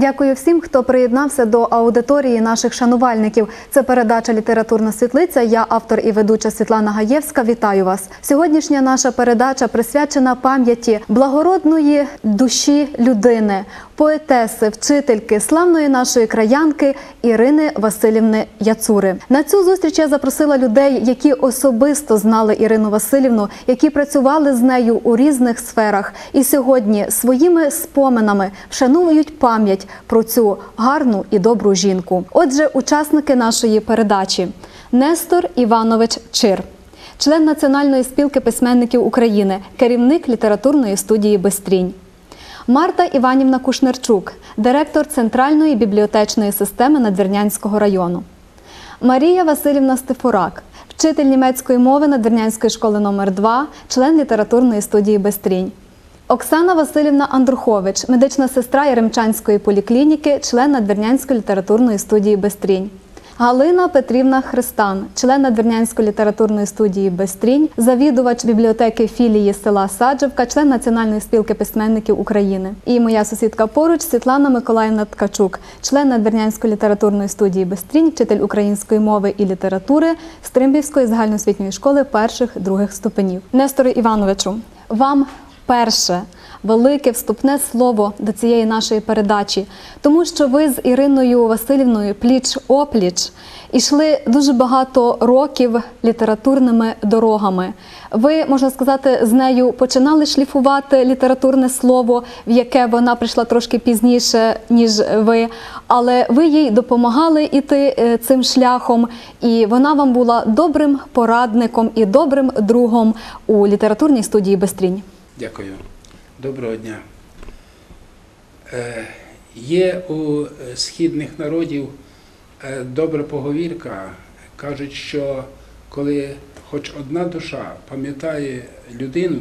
Дякую всім, хто приєднався до аудиторії наших шанувальників. Це передача Літературна світлиця. Я автор і ведуча Світлана Гаєвська. Вітаю вас. Сьогоднішня наша передача присвячена пам'яті благородної душі людини, поетеси, вчительки, славної нашої краянки Ірини Васильівни Яцури. На цю зустріч я запросила людей, які особисто знали Ірину Васильівну, які працювали з нею у різних сферах, і сьогодні своїми споминами вшановують пам'ять про цю гарну і добру жінку. Отже, учасники нашої передачі Нестор Іванович Чир. Член Національної спілки письменників України, керівник літературної студії Бестрінь. Марта Іванівна Кушнерчук, директор Центральної бібліотечної системи Надвірнянського району. Марія Васильівна Стефурак, вчитель німецької мови Надвірнянської школи номер 2 член літературної студії Бестрінь. Оксана Васильівна Андрухович, медична сестра Яремчанської поліклініки, член Надвірнянської літературної студії Бестрінь. Галина Петрівна Христан, член Надвірнянської літературної студії Бестрінь, завідувач бібліотеки філії села Саджевка, член Національної спілки письменників України. І моя сусідка поруч Світлана Миколаївна Ткачук, член Надвірнянської літературної студії Бестрінь, вчитель української мови і літератури Стримбівської загальноосвітньої школи перших других ступенів. Несторе Івановичу, вам перше велике вступне слово до цієї нашої передачі, тому що ви з Іриною Васильівною пліч опліч ішли дуже багато років літературними дорогами. Ви можна сказати, з нею починали шліфувати літературне слово, в яке вона прийшла трошки пізніше, ніж ви, але ви їй допомагали іти е, цим шляхом, і вона вам була добрим порадником і добрим другом у літературній студії Бестрінь. Дякую. Доброго дня. Е, Є у східних народів е, добра поговірка. Кажуть, що коли хоч одна душа пам'ятає людину,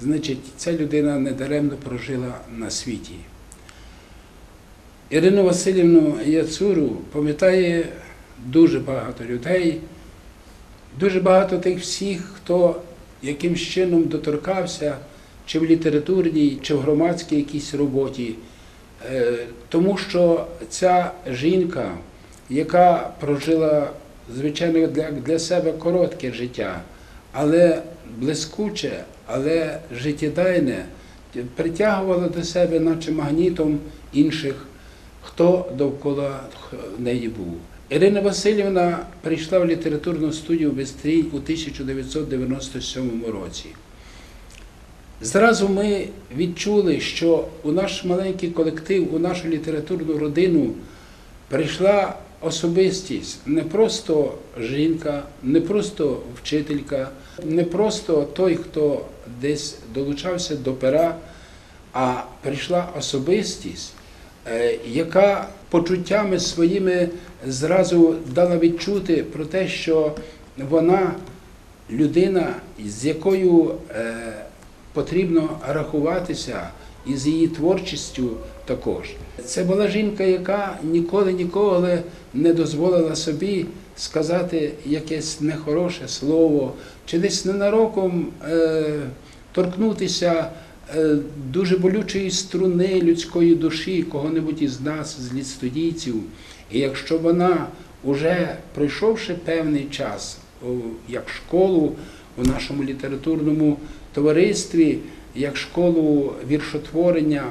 значить ця людина недаремно прожила на світі. Ірину Васильівну Яцуру пам'ятає дуже багато людей, дуже багато тих всіх, хто якимсь чином доторкався чи в літературній, чи в громадській якійсь роботі. Е, Тому що ця жінка, яка прожила, звичайно, для, для себе коротке життя, але блискуче, але життєдайне, притягувала до себе, наче магнітом інших, хто довкола неї був. Ірина Васильівна прийшла в літературну студію Бестрій у 1997 році. Зразу ми відчули, що у наш маленький колектив, у нашу літературну родину прийшла особистість, не просто жінка, не просто вчителька, не просто той, хто десь долучався до пера, а прийшла особистість, яка почуттями своїми зразу дала відчути про те, що вона людина, з якою е, потрібно рахуватися і з її творчістю також. Це була жінка, яка ніколи ніколи не дозволила собі сказати якесь нехороше слово, чи десь ненароком е, торкнутися е, дуже болючої струни людської душі кого-небудь із нас, з лідстудійців. І якщо вона, уже пройшовши певний час, як школу у нашому літературному товаристві, як школу віршотворення,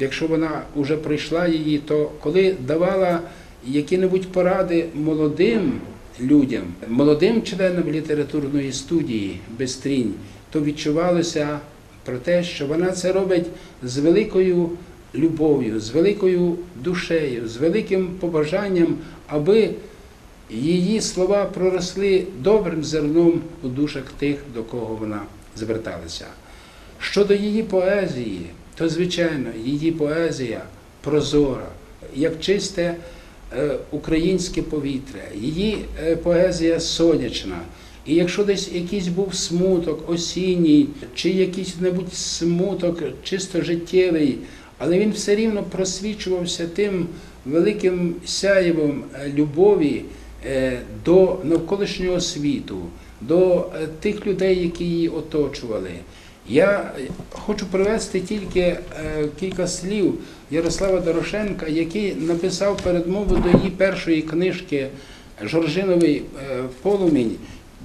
якщо вона вже пройшла її, то коли давала які-небудь поради молодим людям, молодим членам літературної студії Бестрінь, то відчувалося про те, що вона це робить з великою любов'ю, з великою душею, з великим побажанням, аби її слова проросли добрим зерном у душах тих, до кого вона зверталася. Щодо її поезії, то звичайно, її поезія прозора, як чисте е, українське повітря, її е, поезія сонячна. І якщо десь якийсь був смуток осінній, чи якийсь небудь смуток чисто життєвий, але він все рівно просвічувався тим великим сяєвом е, любові е, до навколишнього світу, до е, тих людей, які її оточували. Я хочу привести тільки кілька слів Ярослава Дорошенка, який написав передмову до її першої книжки Жоржиновий полумінь.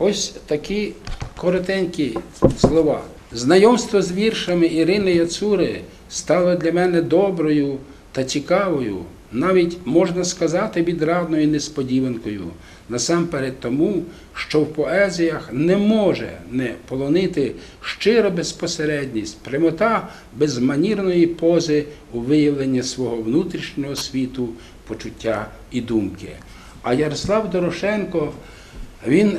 Ось такі коротенькі слова. Знайомство з віршами Ірини Яцури стало для мене доброю та цікавою, навіть можна сказати, відрадною несподіванкою. Насамперед тому, що в поезіях не може не полонити щира безпосередність, прямота безманірної пози у виявленні свого внутрішнього світу, почуття і думки. А Ярослав Дорошенко він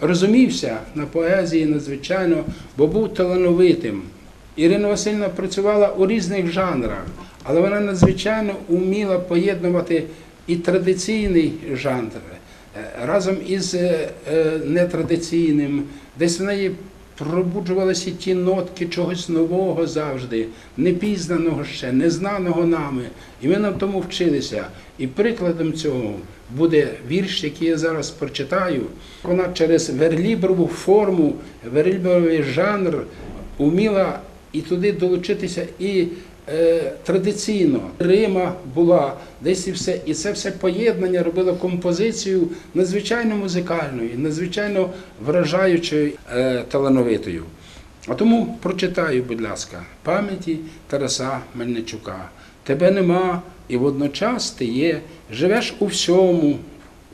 розумівся на поезії надзвичайно, бо був талановитим. Ірина Васильівна працювала у різних жанрах, але вона надзвичайно вміла поєднувати і традиційний жанр е, разом із е, е, нетрадиційним. Десь в неї пробуджувалися ті нотки чогось нового завжди, непізнаного ще, незнаного нами. І ми на тому вчилися. І прикладом цього буде вірш, який я зараз прочитаю. Вона через верліброву форму, верлібровий жанр уміла і туди долучитися і традиційно. Рима була десь і все. І це все поєднання робило композицію надзвичайно музикальною, надзвичайно вражаючою, е, талановитою. А тому прочитаю, будь ласка, пам'яті Тараса Мельничука. Тебе нема, і водночас ти є, живеш у всьому,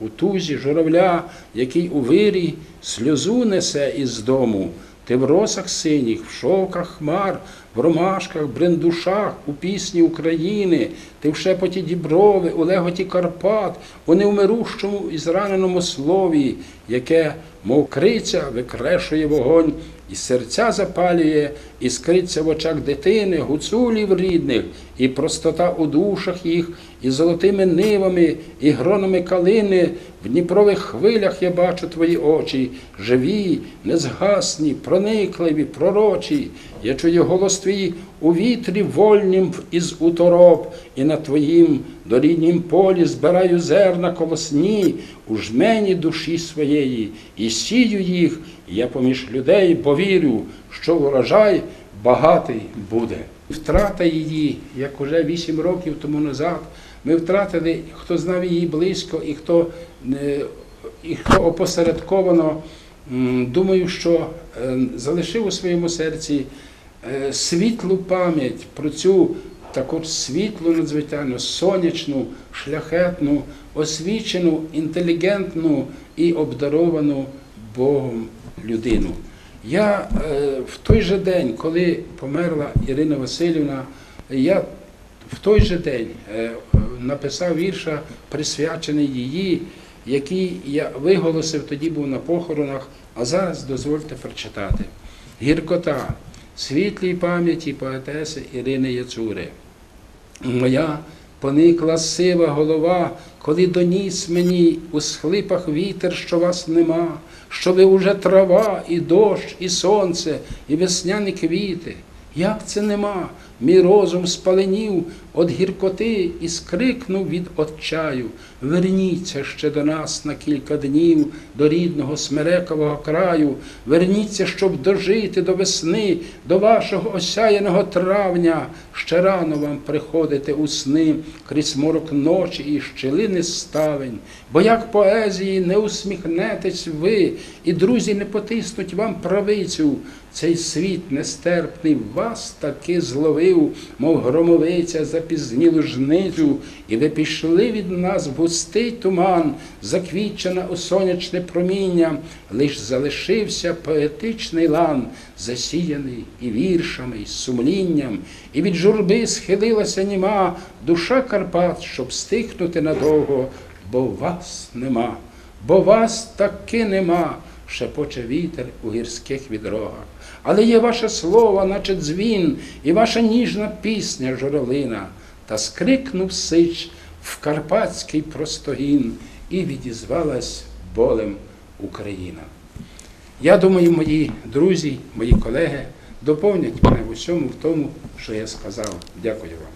у тузі журавля, який у вирі сльозу несе із дому. Ти в росах синіх, в шовках хмар, в ромашках, брендушах, у пісні України, ти в шепоті діброви, у леготі Карпат, у невмирущому і зраненому слові, яке, мов криця, викрешує вогонь, і серця запалює, і скриться в очах дитини, гуцулів рідних, і простота у душах їх, і золотими нивами, і гронами калини. В Дніпрових хвилях я бачу твої очі, живі, незгасні, проникливі, пророчі. Я чую голос твій у вітрі вольнім із утороб, і на твоїм доріднім полі збираю зерна колосні у жмені душі своєї, і сію їх я поміж людей, бо вірю, що урожай багатий буде. Втрата її, як уже вісім років тому назад, ми втратили, хто знав її близько і хто, е, і хто опосередковано, думаю, що е, залишив у своєму серці е, світлу пам'ять про цю також світлу, надзвичайно сонячну, шляхетну, освічену, інтелігентну і обдаровану Богом людину. Я е, в той же день, коли померла Ірина Васильівна, я в той же день е, написав вірша, присвячений її, який я виголосив, тоді був на похоронах, а зараз дозвольте прочитати. Гіркота світлій пам'яті поетеси Ірини Яцури. Моя поникла сива голова, коли доніс мені у схлипах вітер, що вас нема, що ви уже трава, і дощ, і сонце, і весняні квіти. Як це нема? Мій розум спаленів від гіркоти і скрикнув від отчаю. Верніться ще до нас на кілька днів, до рідного смерекового краю. Верніться, щоб дожити до весни, до вашого осяяного травня. Ще рано вам приходити у сни крізь морок ночі і щілини ставень. Бо як поезії не усміхнетесь ви, і друзі не потиснуть вам правицю. Цей світ нестерпний вас таки зловив, мов громовиця запізнілу жницю, і ви пішли від нас в густий туман, заквітчена у сонячне проміння, лиш залишився поетичний лан, засіяний і віршами, і сумлінням, і від журби схилилася німа душа Карпат, щоб стихнути надовго, бо вас нема, бо вас таки нема шепоче вітер у гірських відрогах. Але є ваше слово, наче дзвін, і ваша ніжна пісня журавлина, та скрикнув сич в карпатський простогін, і відізвалась болем Україна. Я думаю, мої друзі, мої колеги доповнять мене в усьому в тому, що я сказав. Дякую вам.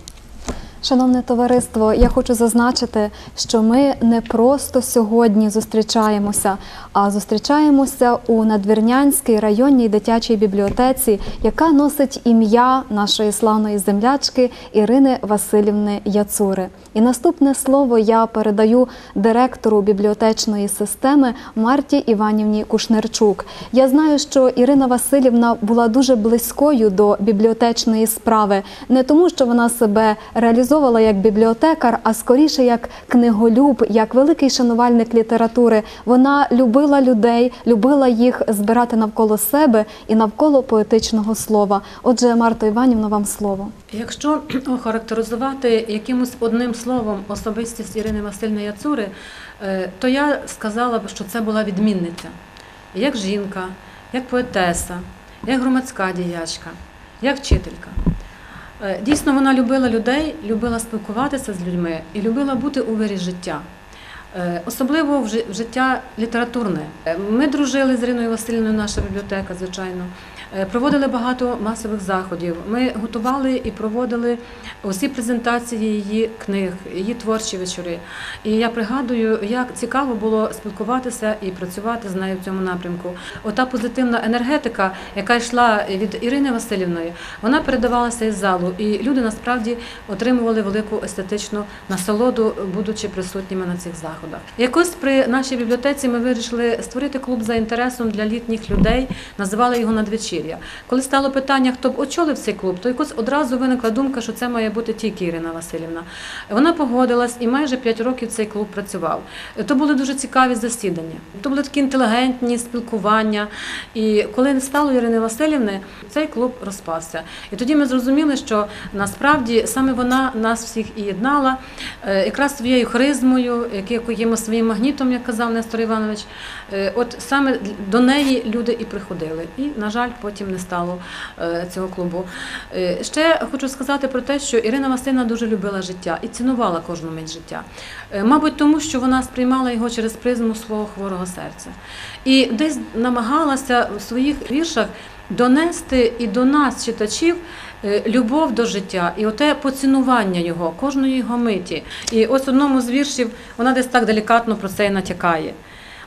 Шановне товариство, я хочу зазначити, що ми не просто сьогодні зустрічаємося, а зустрічаємося у Надвірнянській районній дитячій бібліотеці, яка носить ім'я нашої славної землячки Ірини Васильівни Яцури. І наступне слово я передаю директору бібліотечної системи Марті Іванівні Кушнерчук. Я знаю, що Ірина Васильівна була дуже близькою до бібліотечної справи, не тому, що вона себе реалізовувала як бібліотекар, а скоріше як книголюб, як великий шанувальник літератури. Вона любила людей, любила їх збирати навколо себе і навколо поетичного слова. Отже, Марто Іванівна, вам слово. Якщо охарактеризувати якимось одним словом особистість Ірини Васильівни Яцури, е, то я сказала б, що це була відмінниця. Як жінка, як поетеса, як громадська діячка, як вчителька. Е, Дійсно, вона любила людей, любила спілкуватися з людьми і любила бути у вирі життя. Е, Особливо в жи- життя літературне. Ми дружили з Іриною Васильівною, наша бібліотека, звичайно. Е, Проводили багато масових заходів. Ми готували і проводили усі презентації її книг, її творчі вечори. І я пригадую, як цікаво було спілкуватися і працювати з нею в цьому напрямку. Ота позитивна енергетика, яка йшла від Ірини Васильівної, вона передавалася із залу, і люди насправді отримували велику естетичну насолоду, будучи присутніми на цих заходах. Якось при нашій бібліотеці ми вирішили створити клуб за інтересом для літніх людей, називали його надвечір'я. Коли стало питання, хто б очолив цей клуб, то якось одразу виникла думка, що це має бути тільки Ірина Васильівна. Вона погодилась і майже 5 років цей клуб працював. То були дуже цікаві засідання. То були такі інтелігентні спілкування. І коли не стало Ірини Васильівни, цей клуб розпався. І тоді ми зрозуміли, що насправді саме вона нас всіх і єднала, е, якраз своєю харизмою, якимось своїм магнітом, як казав Нестор Іванович. Е, От саме до неї люди і приходили. І, на жаль, потім не стало е, цього клубу. Е, Ще хочу сказати про те, що Ірина Васильівна дуже любила життя і цінувала кожну мить життя. Е, Мабуть, тому що вона сприймала його через призму свого хворого серця. І десь намагалася в своїх віршах донести і до нас, читачів, любов до життя і оте поцінування його, кожної його миті. І ось одному з віршів вона десь так делікатно про це і натякає.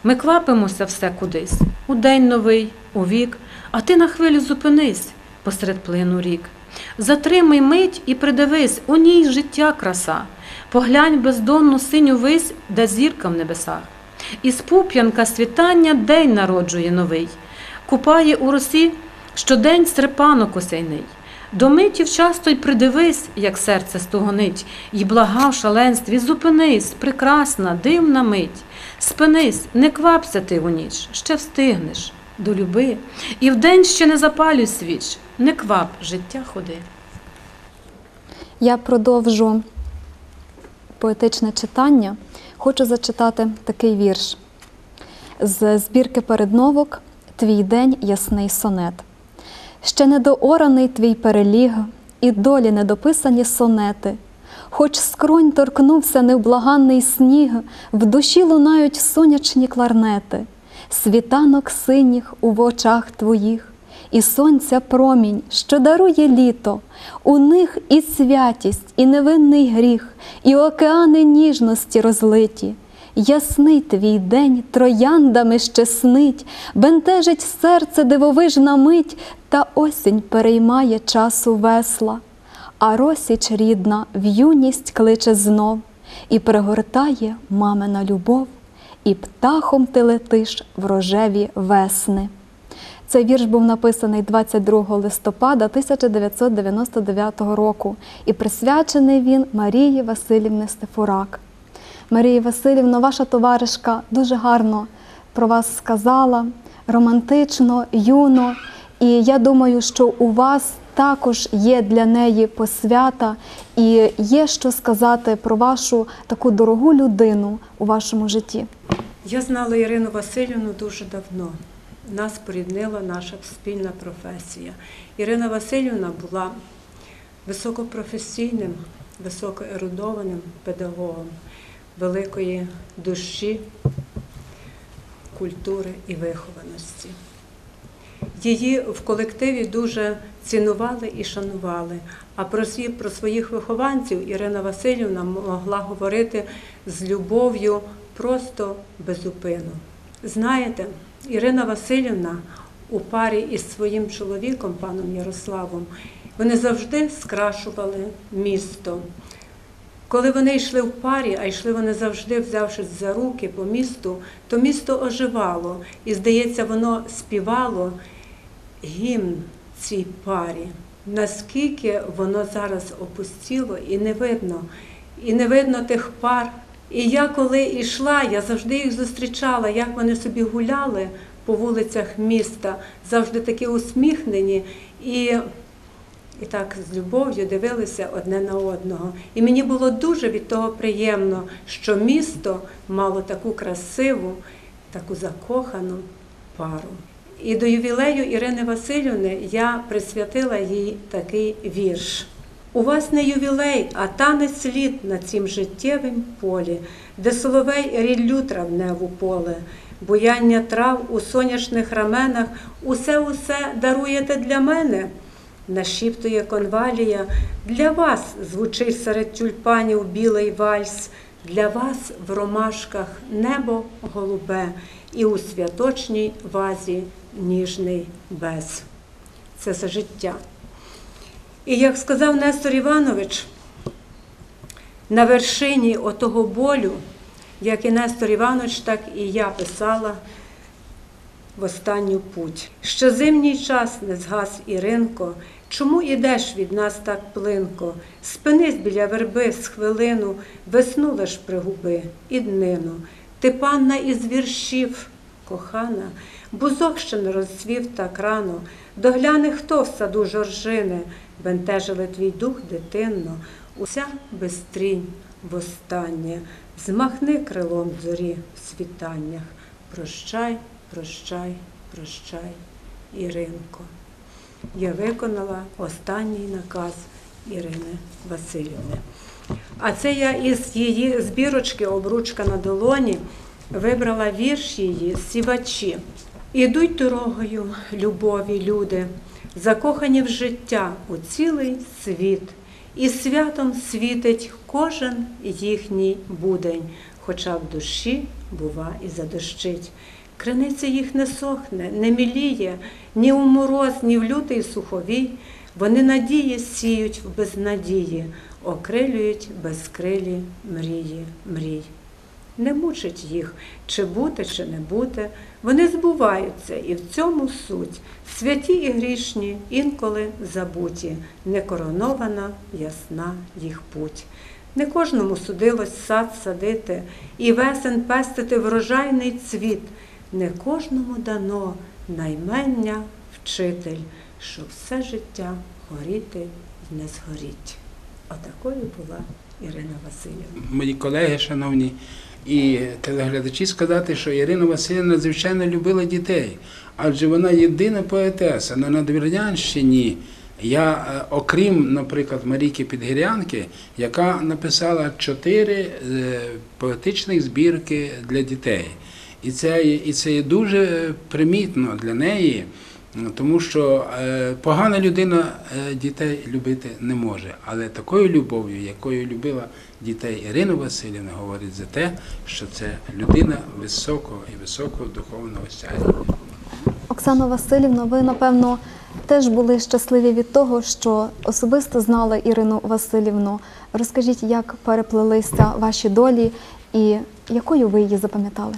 Ми квапимося все кудись, у день новий, у вік, а ти на хвилю зупинись посеред плину рік. Затримай мить і придивись, у ній життя краса. Поглянь бездонну синю вись, де зірка в небесах. Із пуп'янка світання день народжує новий, купає у росі щодень серпанок осяйний. До митів часто й придивись, як серце стогонить, й блага в шаленстві, зупинись, прекрасна, дивна мить. Спинись, не квапся ти у ніч, ще встигнеш, до люби, і вдень ще не запалюй свіч, не квап, життя ходи. Я продовжу поетичне читання. Хочу зачитати такий вірш з збірки передновок Твій день ясний сонет. Ще недоораний твій переліг, і долі недописані сонети. Хоч скронь торкнувся невблаганний сніг, в душі лунають сонячні кларнети, світанок синіх у очах твоїх, і сонця промінь, що дарує літо, у них і святість, і невинний гріх, і океани ніжності розлиті. Ясний твій день трояндами ще снить, бентежить серце дивовижна мить, та осінь переймає часу весла, а росіч рідна в юність кличе знов, і пригортає мамина любов, і птахом ти летиш в рожеві весни. Цей вірш був написаний 22 листопада 1999 року і присвячений він Марії Васильівни Стефурак. Марія Васильівна, ваша товаришка дуже гарно про вас сказала, романтично, юно. І я думаю, що у вас також є для неї посвята і є що сказати про вашу таку дорогу людину у вашому житті. Я знала Ірину Васильівну дуже давно. Нас поріднила наша спільна професія. Ірина Васильівна була високопрофесійним, високоерудованим педагогом великої душі, культури і вихованості. Її в колективі дуже цінували і шанували. А про, про своїх вихованців Ірина Васильівна могла говорити з любов'ю просто безупину. Знаєте, Ірина Васильівна у парі із своїм чоловіком, паном Ярославом, вони завжди скрашували місто. Коли вони йшли в парі, а йшли вони завжди, взявшись за руки по місту, то місто оживало, і, здається, воно співало гімн цій парі. Наскільки воно зараз опустіло і не видно, і не видно тих пар. І я коли йшла, я завжди їх зустрічала, як вони собі гуляли по вулицях міста, завжди такі усміхнені. І і так з любов'ю дивилися одне на одного. І мені було дуже від того приємно, що місто мало таку красиву, таку закохану пару. І до ювілею Ірини Васильівни я присвятила їй такий вірш. У вас не ювілей, а танець літ на цім життєвім полі, де соловей ріллю травневу поле, буяння трав у соняшних раменах, усе усе даруєте для мене. Нашіптує конвалія, для вас звучить серед тюльпанів білий вальс, для вас в ромашках небо голубе і у святочній вазі ніжний без. Це за життя. І як сказав Нестор Іванович, на вершині отого болю, як і Нестор Іванович, так і я писала в останню путь. Ще зимній час не згас Іринко, чому ідеш від нас так плинко? Спинись біля верби з хвилину, весну лиш пригуби і днину. Ти панна із віршів, кохана, бузок ще не розцвів так рано. Догляне хто в саду жоржини, бентежили твій дух дитинно, уся безстрінь востаннє, змахни крилом зорі в світаннях. Прощай, прощай, прощай, Іринко. Я виконала останній наказ Ірини Васильівни. А це я із її збірочки обручка на долоні вибрала вірш її сівачі. Ідуть дорогою, любові, люди, закохані в життя у цілий світ, і святом світить кожен їхній будень, хоча в душі, бува, і задощить. Криниця їх не сохне, не міліє, ні у мороз, ні в лютий суховій. Вони надії сіють в безнадії, окрилюють безкрилі мрії, мрій. Не мучить їх, чи бути, чи не бути. Вони збуваються, і в цьому суть. Святі і грішні, інколи забуті, не коронована, ясна їх путь. Не кожному судилось сад садити і весен пестити врожайний цвіт. Не кожному дано наймення вчитель, щоб все життя горіти й не згоріть. Отакою була Ірина Васильівна. мої колеги, шановні, і телеглядачі сказати, що Ірина Васильівна надзвичайно любила дітей, адже вона єдина поетеса на Надвірнянщині. Я, е, окрім, наприклад, Марійки Підгірянки, яка написала чотири е, поетичних збірки для дітей. І це, і це є дуже примітно для неї, тому що е, погана людина е, дітей любити не може. Але такою любов'ю, якою любила дітей Ірина Васильівна, говорить за те, що це людина високого і високого духовного сяйва. Оксана Васильівна, ви напевно теж були щасливі від того, що особисто знали Ірину Васильівну. Розкажіть, як переплелися ваші долі і якою ви її запам'ятали?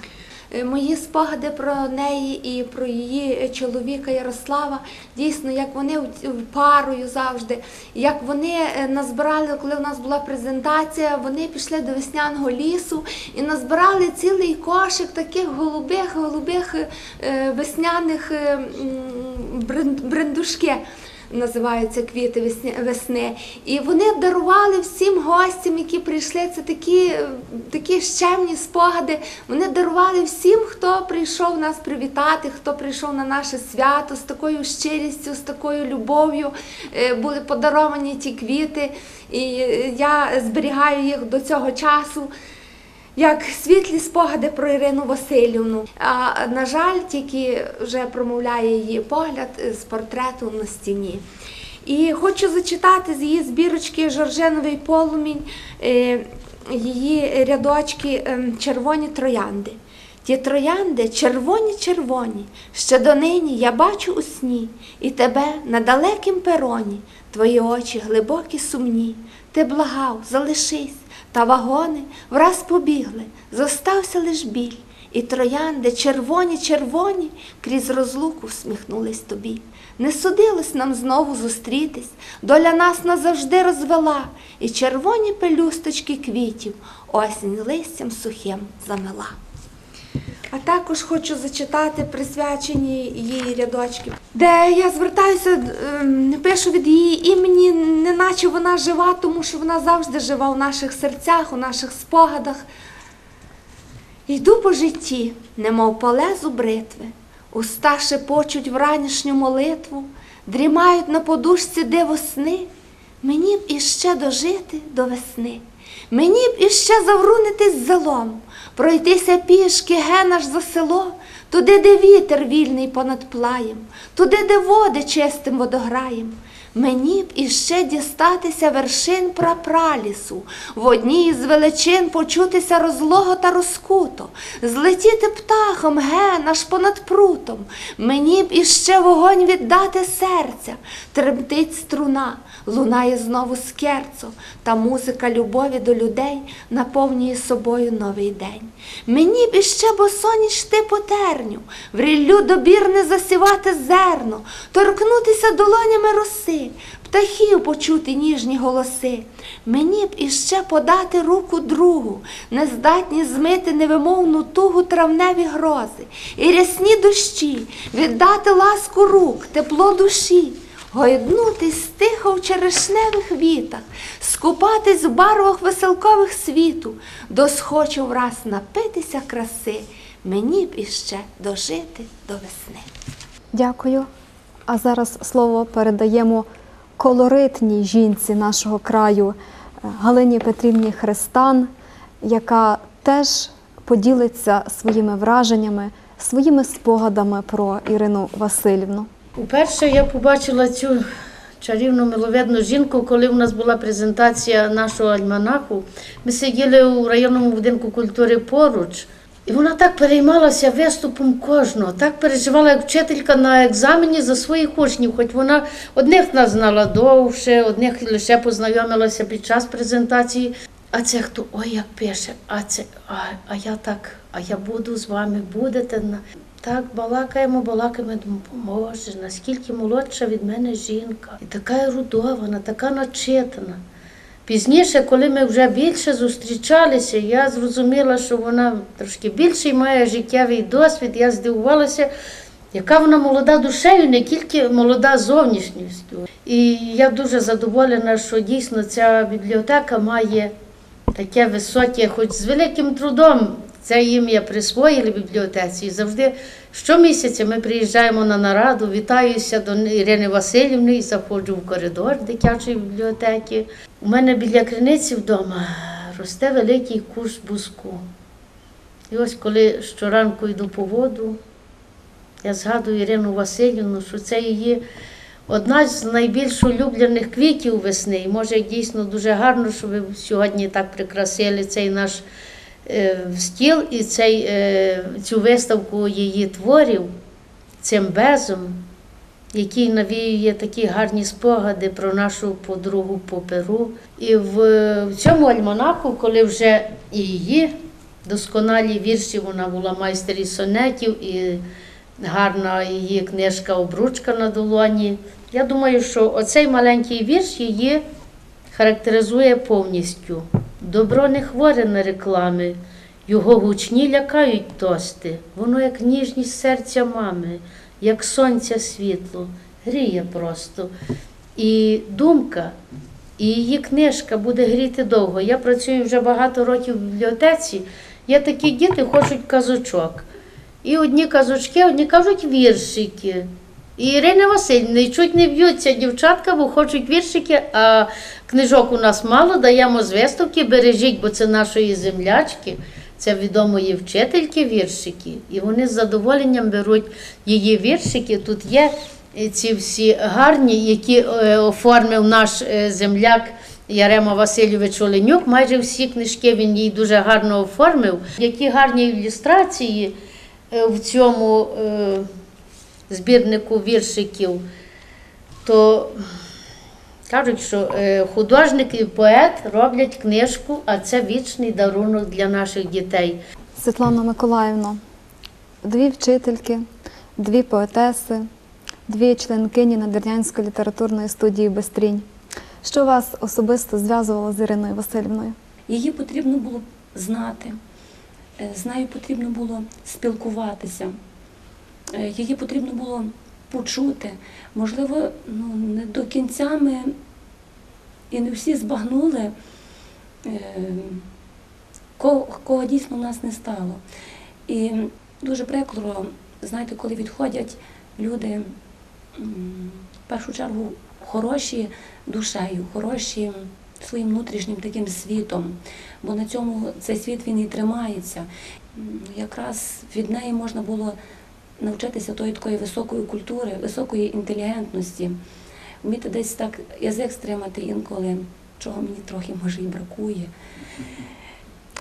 Е, Мої спогади про неї і про її чоловіка Ярослава, дійсно, як вони парою завжди, як вони е, назбирали, коли у нас була презентація, вони пішли до весняного лісу і назбирали цілий кошик таких голубих, голубих е, весняних е, брендушки. Називаються квіти весни. І вони дарували всім гостям, які прийшли. Це такі, такі щемні спогади. Вони дарували всім, хто прийшов нас привітати, хто прийшов на наше свято з такою щирістю, з такою любов'ю. Е, Були подаровані ті квіти. І я зберігаю їх до цього часу. Як світлі спогади про Ірину Васильівну. А на жаль, тільки вже промовляє її погляд з портрету на стіні. І хочу зачитати з її збірочки Жорженовий полумінь е, її рядочки ем, Червоні троянди. Ті троянди червоні червоні, ще донині я бачу у сні, і тебе на далекім пероні, твої очі глибокі сумні. Ти благав, залишись, та вагони враз побігли, зостався лиш біль, і троянди червоні, червоні, крізь розлуку всміхнулись тобі. Не судилось нам знову зустрітись, доля нас назавжди розвела, і червоні пелюсточки квітів осінь листям сухим замела. А також хочу зачитати присвячені її рядочки, де я звертаюся, ем, пишу від її імені, неначе вона жива, тому що вона завжди жива у наших серцях, у наших спогадах. Йду по житті, немов по лезу бритви, уста шепочуть вранішню молитву, дрімають на подушці диво сни. Мені б іще дожити до весни, мені б іще заврунитись зелом, пройтися пішки ген аж за село, туди, де вітер вільний понад плаєм, туди, де води чистим водограєм. Мені б іще дістатися вершин прапралісу, в одній із величин почутися розлого та розкуто, злетіти птахом ген аж понад прутом. Мені б іще вогонь віддати серця, тремтить струна, лунає знову скерцо, та музика любові до людей наповнює собою новий день. Мені б іще босоніж ти по терню, в ріллю добірне засівати зерно, торкнутися долонями роси, птахів почути ніжні голоси. Мені б іще подати руку другу, нездатні змити невимовну тугу травневі грози, і рясні дощі, віддати ласку рук, тепло душі. Гойднутись тихо в черешневих вітах, скупатись в барвах веселкових світу, досхочу враз напитися краси, мені б іще дожити до весни. Дякую. А зараз слово передаємо колоритній жінці нашого краю е, Галині Петрівні Христан, яка теж поділиться своїми враженнями, своїми спогадами про Ірину Васильівну. Уперше я побачила цю чарівну миловидну жінку, коли у нас була презентація нашого альманаху. Ми сиділи у районному будинку культури поруч, і вона так переймалася виступом кожного, так переживала як вчителька на екзамені за своїх учнів, хоч вона одних нас знала довше, одних лише познайомилася під час презентації. А це хто? Ой, як пише, а це, а, а я так, а я буду з вами, будете. Так, балакаємо, балакаємо, думаю, наскільки молодша від мене жінка. І така ерудована, така начитана. Пізніше, коли ми вже більше зустрічалися, я зрозуміла, що вона трошки більший має життєвий досвід. Я здивувалася, яка вона молода душею, не тільки молода зовнішністю. І я дуже задоволена, що дійсно ця бібліотека має таке високе, хоч з великим трудом. Це ім'я присвоїли бібліотеці. І завжди щомісяця ми приїжджаємо на нараду, вітаюся до Ірини Васильівни і заходжу в коридор дитячої бібліотеки. У мене біля криниці вдома росте великий кущ буску. І ось коли щоранку йду по воду, я згадую Ірину Васильівну, що це її одна з найбільш улюблених квітів весни. І може дійсно дуже гарно, що ви сьогодні так прикрасили цей наш е, стіл і цей, е, цю виставку її творів цим безом, який навіює такі гарні спогади про нашу подругу по Перу. І в, в цьому альманаху, коли вже і її досконалі вірші, вона була майстер із сонетів, і гарна її книжка Обручка на долоні. Я думаю, що оцей маленький вірш її характеризує повністю. Добро не хворе на реклами, його гучні лякають тости. Воно як ніжність серця мами, як сонця світло, гріє просто. І думка, і її книжка буде гріти довго. Я працюю вже багато років в бібліотеці. Є такі діти, хочуть казочок. І одні казочки, одні кажуть віршики. Ірина Васильівна, чуть не б'ються дівчатка, бо хочуть віршики, а книжок у нас мало, даємо з виставки, бережіть, бо це нашої землячки. це відомої вчительки віршики, і вони з задоволенням беруть її віршики. Тут є е, ці всі гарні, які е, оформив наш е, земляк Ярема Васильович Оленюк. Майже всі книжки він їй дуже гарно оформив. Які гарні ілюстрації в цьому збірнику віршиків, то кажуть, що е, художник і поет роблять книжку, а це вічний дарунок для наших дітей. Світлана Миколаївна, дві вчительки, дві поетеси, дві членкині Надвірнянської літературної студії Бестрінь. Що вас особисто зв'язувало з Іриною Васильівною? Її потрібно було знати, е, з нею потрібно було спілкуватися, її потрібно було почути. Можливо, ну, не до кінця ми і не всі збагнули, е, кого, кого дійсно в нас не стало. І дуже прикро, знаєте, коли відходять люди, в першу чергу, хороші душею, хороші своїм внутрішнім таким світом, бо на цьому цей світ він і тримається. Якраз від неї можна було навчитися тої такої високої культури, високої інтелігентності, вміти десь так язик стримати інколи, чого мені трохи може і бракує.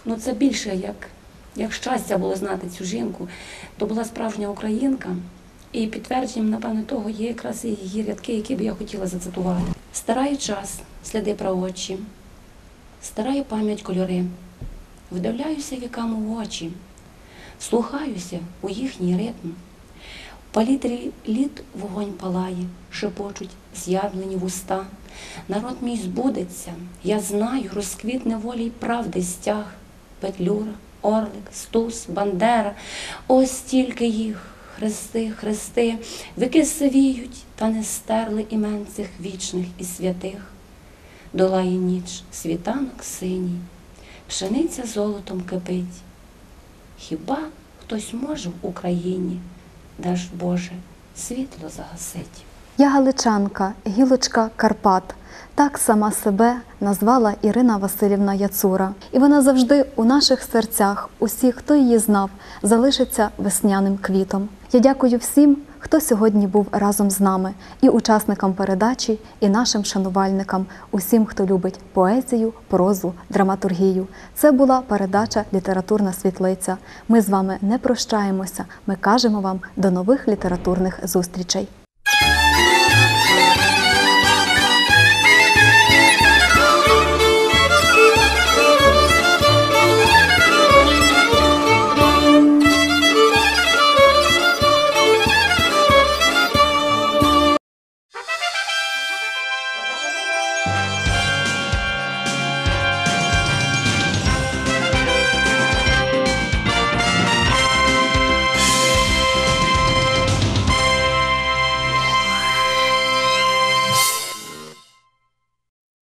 Ну це більше як, як щастя було знати цю жінку. То була справжня українка. І підтвердженням, напевно, того є якраз і її рядки, які б я хотіла зацитувати. Стараю час, сліди праочі, стараю пам'ять кольори, вдивляюся вікам у очі, слухаюся у їхній ритм. Палітрі літ вогонь палає, шепочуть з'явлені вуста. Народ мій збудеться, я знаю, розквітне волі й правди стяг. Петлюра, Орлик, Стус, Бандера, ось стільки їх, хрести, хрести, вики сивіють, та не стерли імен цих вічних і святих. Долає ніч, світанок синій, пшениця золотом кипить. Хіба хтось може в Україні, даж Боже, світло загасить? Я галичанка, гілочка Карпат. Так сама себе назвала Ірина Васильівна Яцура. І вона завжди у наших серцях, усіх, хто її знав, залишиться весняним квітом. Я дякую всім, хто сьогодні був разом з нами, і учасникам передачі, і нашим шанувальникам, усім, хто любить поезію, прозу, драматургію. Це була передача Літературна світлиця. Ми з вами не прощаємося. Ми кажемо вам до нових літературних зустрічей.